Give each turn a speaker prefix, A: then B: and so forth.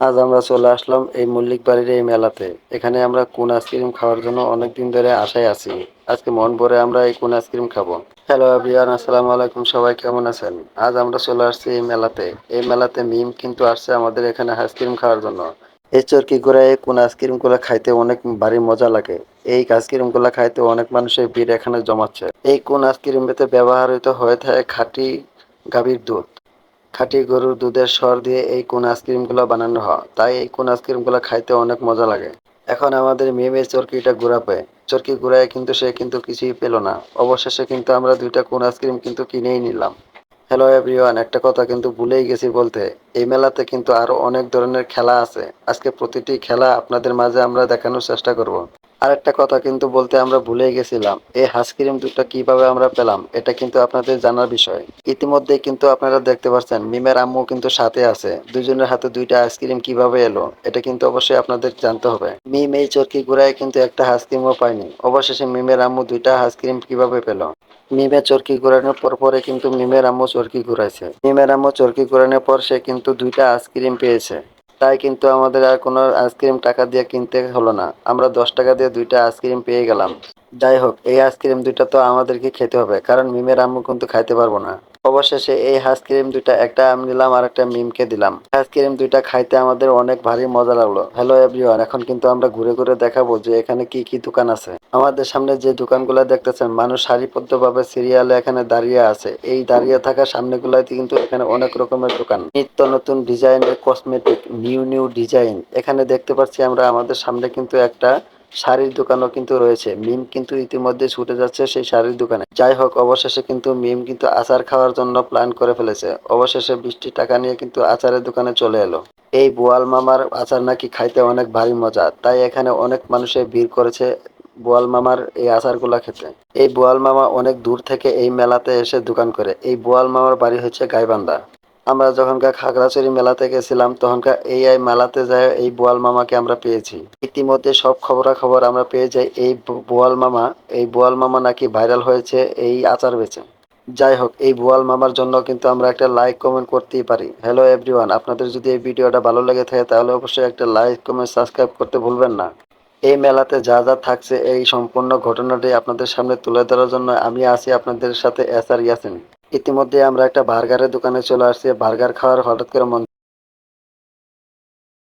A: আজ আমরা চলে আসলাম এই মল্লিক বাড়ির এই মেলাতে। এখানে আমরা কোন আইসক্রিম খাওয়ার জন্য অনেকদিন ধরে আশায় আছি। আজকে মন ভরে আমরা এই কোন আইসক্রিম খাব। হ্যালো আবিয়ান আসসালামু আলাইকুম, সবাই কেমন আছেন? আজ আমরা চলে আসছি এই মেলাতে। এই মেলাতে মিম কিন্তু আসছে আমাদের এখানে আইসক্রিম খাওয়ার জন্য। এই চরকি করে কোন আইসক্রিমগুলো খাইতে অনেক ভারী মজা লাগে। এই আইসক্রিমগুলো খাইতে অনেক মানুষের ভিড় এখানে জমাচ্ছে। এই কোন আইসক্রিম আইসক্রিমেতে ব্যবহৃত হয়ে থাকে খাঁটি গাভীর দুধ। খাঁটি গরুর দুধের সর দিয়ে এই কোন আইসক্রিমগুলো বানানো হয়। তাই এই কোন আইসক্রিমগুলো খাইতে অনেক মজা লাগে। এখন আমাদের মেয়ে মেয়ে চরকিটা ঘুরাবে। চরকি ঘুরায় কিন্তু সে কিন্তু কিছুই পেল না। অবশেষে কিন্তু আমরা দুইটা কোন আইসক্রিম কিন্তু কিনেই নিলাম। হ্যালো এভরিওয়ান একটা কথা কিন্তু ভুলেই গেছি বলতে। এই মেলাতে কিন্তু আরও অনেক ধরনের খেলা আছে। আজকে প্রতিটি খেলা আপনাদের মাঝে আমরা দেখানোর চেষ্টা করব। আরেকটা কথা কিন্তু বলতে আমরা ভুলেই গেছিলাম। এই আইসক্রিম দুটো কীভাবে আমরা পেলাম, এটা কিন্তু আপনাদের জানার বিষয়। ইতিমধ্যে কিন্তু আপনারা দেখতে পাচ্ছেন, মিমের আম্মু কিন্তু সাথে আছে। দুজনের হাতে দুইটা আইসক্রিম কীভাবে এলো, এটা কিন্তু অবশ্যই আপনাদের জানতে হবে। মিম এই চরকি ঘুরায় কিন্তু একটা আইসক্রিমও পায়নি। অবশেষে মিমের আম্মু দুইটা আইসক্রিম কীভাবে পেল? মিমে চরকি ঘুরানোর পর পরে কিন্তু মিমের আম্মু চরকি ঘুরাইছে। মিমের আম্মু চরকি ঘুরানোর পর সে কিন্তু দুইটা আইসক্রিম পেয়েছে। তাই কিন্তু আমাদের আর কোনো আইসক্রিম টাকা দিয়ে কিনতে হলো না। আমরা দশ টাকা দিয়ে দুইটা আইসক্রিম পেয়ে গেলাম। যাই হোক, এই আইসক্রিম দুইটা তো আমাদেরকে খেতে হবে, কারণ মিমের আম্মু কিন্তু খাইতে পারব না। অবশেষে এই আইসক্রিম দুইটা, একটা আমি নিলাম আর একটা মিমকে দিলাম। আইসক্রিম দুইটা খাইতে আমাদের অনেক ভারী মজা লাগল। হ্যালো এভরিওয়ান এখন কিন্তু আমরা ঘুরে ঘুরে দেখাবো যে এখানে কি কি দোকান আছে। আমাদের সামনে যে দোকানগুলো দেখতেছেন, মানুষ সারিবদ্ধভাবে সিরিয়ালে এখানে দাঁড়িয়ে আছে। এই দাঁড়িয়ে থাকা সামনেগুলোতে কিন্তু এখানে অনেক রকমের দোকান। নিত্য নতুন ডিজাইনের কসমেটিক নিউ নিউ ডিজাইন এখানে দেখতে পাচ্ছি আমরা, আমাদের সামনে কিন্তু একটা শাড়ির দোকানও কিন্তু রয়েছে। মিম কিন্তু ইতিমধ্যে ছুটে যাচ্ছে সেই শাড়ির দোকানে। যাই হোক, অবশেষে কিন্তু মিম কিন্তু আচার খাওয়ার জন্য প্ল্যান করে ফেলেছে। অবশেষে বৃষ্টি টাকা নিয়ে কিন্তু আচারের দোকানে চলে এলো। এই বোয়াল মামার আচার নাকি খাইতে অনেক ভারী মজা, তাই এখানে অনেক মানুষের ভিড় করেছে বোয়াল মামার এই আচারগুলা খেতে। এই বোয়াল মামা অনেক দূর থেকে এই মেলাতে এসে দোকান করে। এই বোয়াল মামার বাড়ি হচ্ছে গাইবান্ধা। আমরা যখনকার খাগড়াছড়ি মেলাতে গেছিলাম, তখনকার এই এই মেলাতে যায়, এই বোয়াল মামাকে আমরা পেয়েছি। ইতিমধ্যে সব খবরাখবর আমরা পেয়ে যাই, এই বোয়াল মামা, এই বোয়াল মামা নাকি ভাইরাল হয়েছে, এই আচার বেচে। যাই হোক, এই বোয়াল মামার জন্য কিন্তু আমরা একটা লাইক কমেন্ট করতেই পারি। হ্যালো এভরিওয়ান আপনাদের যদি এই ভিডিওটা ভালো লেগে থাকে, তাহলে অবশ্যই একটা লাইক, কমেন্ট, সাবস্ক্রাইব করতে ভুলবেন না। এই মেলাতে যা যা থাকছে, এই সম্পূর্ণ ঘটনাটি আপনাদের সামনে তুলে ধরার জন্য আমি আছি আপনাদের সাথে এস আর ইয়াসিন। ইতিমধ্যে আমরা একটা বার্গারের দোকানে চলে আসছি। বার্গার খাওয়ার হঠাৎ করে মন